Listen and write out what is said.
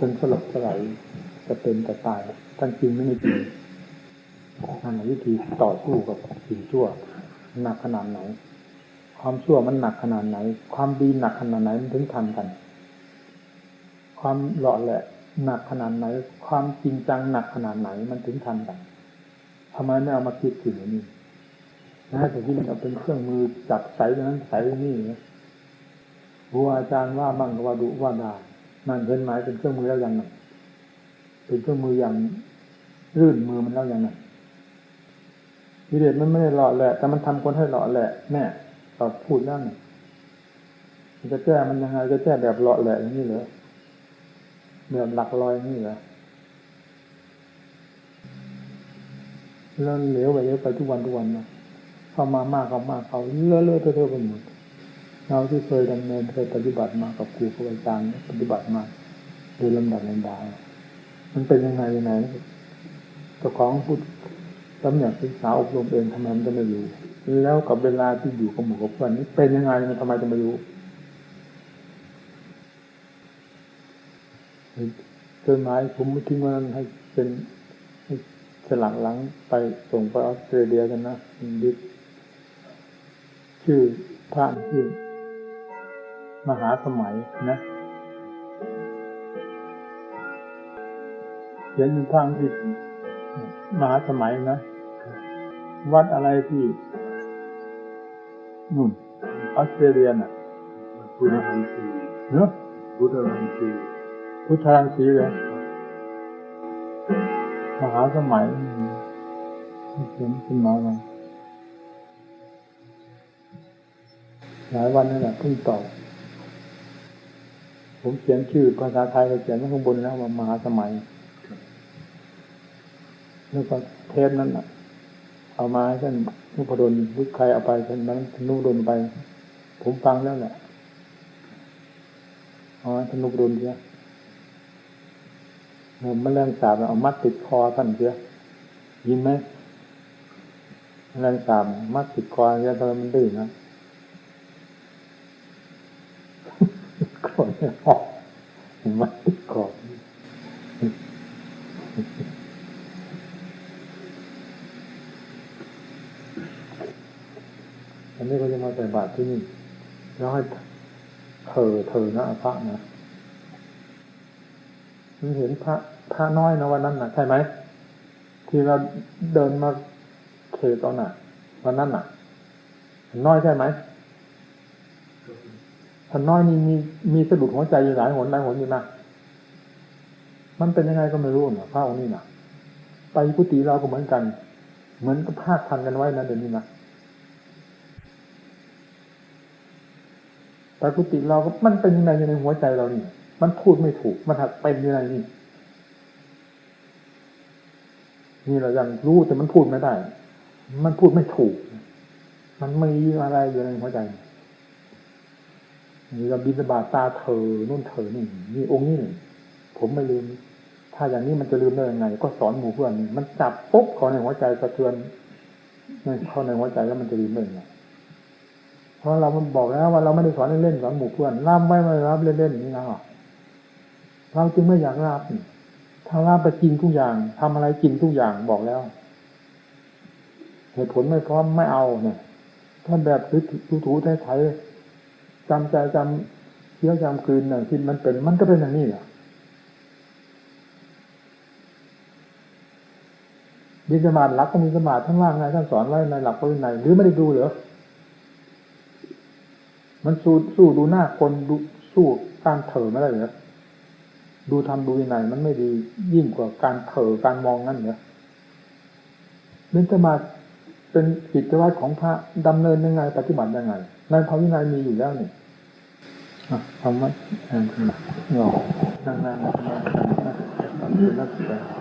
จนสลบสลายจะเป็นจะตายทั้งจริงไม่จริงนั่นวิธีต่อสู้กับสิ่งชั่วหนักขนาดไหน ความชั่วมันหนักขนาดไหน ความดีหนักขนาดไหนมันถึงทันกัน ความหล่อแหละหนักขนาดไหน ความจริงจังหนักขนาดไหนมันถึงทันกันทำไมไม่เอามาคิดถึงนี้นะแต่ที่มันเอาเป็นเครื่องมือจับใส่นั้นใส่นี่นะครูอาจารย์ว่ามั่งกว่าดุว่าด่า นั่นเป็นหมายเป็นเครื่องมือแล้วอย่างนั้นเป็นเครื่องมืออย่างรื่นมือมันแล้วอย่างนั้นวิเดชมันไม่ได้หล่อแหละ แต่มันทำคนให้หล่อแหละแน่ตอบพูดนั่นมันจะแก้มันยังไงจะแก้แบบหล่อแหละอย่างนี้เหรอแบบหลักลอยอย่างนี้เหรอแล้วเหลวไปเยอะไปทุกวันทุกวันนะเข้ามามากเข้ามากเขาเลอะเลอะเทอะเทอะไปหมด เราที่เคยดำเนินเคยปฏิบัติมากับครูครูอาจารย์ปฏิบัติมาโดยลำดับลำดามันเป็นยังไงยังไงเจ้าของพูดตำแหน่งศึกษาอบรมเองทำไมมันจะไม่รู้แล้วกับเวลาที่อยู่กับหมู่กับเพื่อนนี่เป็นยังไงมันทำไมจะไม่รู้จดหมายผมทิ้งไว้นั้นให้เป็นสลักหลังไปส่งไปออสเตรเลียกันนะดิชื่อพระชื่อ มหาสมัยนะเขียนเป็นทางที่มหาสมัยนะ วัดอะไรที่นู่นออสเตรเลียน่ะพุทธรังสีเนาะพุทธรังสีพุทธรังสีเลยมหาสมัยเขียนขึ้นมาเลยหลายวันนั่นแหละเพิ่งตอบ ผมเขียนชื่อภาษาไทยก็เขียนไว้ข้างบนแล้วว่ามหาสมัยแล้วก็เทปนั้นเอามาให้ท่านนุพดลหรือใครเอาไปท่านนั้นนุพดลไป ผมฟังแล้วแหละอ๋อท่านนุพดลเสียผมแมลงสาบเอามัดติดคอท่านเสียยินไหมแมลงสาบมัดติดคอเสียทำไมมันดื้อนะ โกรธไม่ออกมัดติดคออันนี้ก็จะมาใส่บาตรที่นี่ แล้วให้เธอเธอนะพระนะมันเห็นพระพระน้อยนะวันนั้นนะใช่ไหมที่เราเดินมาเทตอนน่ะ วันนั้นน่ะ น้อยใช่ไหม ท่านน้อยนี่มีมีสะดุดหัวใจอยู่หลายหนหลายหนอยู่นะมันเป็นยังไงก็ไม่รู้นะพระองค์นี้นะไปกุฏิเราก็เหมือนกัน เหมือนกับพาดพันกันไว้นะเดี๋ยวนี้นะแต่กุฏิเราก็มันเป็นยังไงอยู่ในหัวใจเรานี่ มันพูดไม่ถูก มันหักเป็นยังไงนี่นี่เรายังรู้แต่มันพูดไม่ได้ มันพูดไม่ถูก มันไม่มีอะไรอยู่ในหัวใจ เราบินบาตตาเธอนู่นเธอนี่นี่องค์นี้ผมไม่ลืม ถ้าอย่างนี้มันจะลืมได้ยังไง ก็สอนหมู่เพื่อนมันจับปุ๊บเข้าในหัวใจสะเทือนเข้าในหัวใจแล้วมันจะลืมได้ยังไงเพราะเรามันบอกแล้วว่าเราไม่ได้สอนเล่นๆสอนหมู่เพื่อนรับไม่ไม่รับเล่นๆนี่นะเราจึงไม่อยากรับถ้ารับไปกินทุกอย่างทำอะไรกินทุกอย่างบอกแล้วเหตุผลไม่พร้อมไม่เอาเนี่ยถ้าแบบถูถูไทยไทย จำใจจำเที่ยวจำคืนอย่างที่มันเป็น มันก็เป็นอย่างนี้แหละบินสมาธิหลักก็มีสมาธิทั้งล่าไงท่านสอนไว้ในหลักพระวินัยหรือไม่ได้ดูเหรอ มันสู้สู้ดูหน้าคนดูสู้การเถอไม่ได้เหรอดูทำดูยังไงมันไม่ดียิ่งกว่าการเถอการมองนั่นเหรอเบญจมาธิเป็นกิจวัตรของพระดำเนินยังไง ปฏิบัติยังไงในพระวินัยมีอยู่แล้วนี่ ทำไว้อ่านขึ้นมาหงอกนั่งนั่งนั่งนั่งนั่งนั่งนั่ง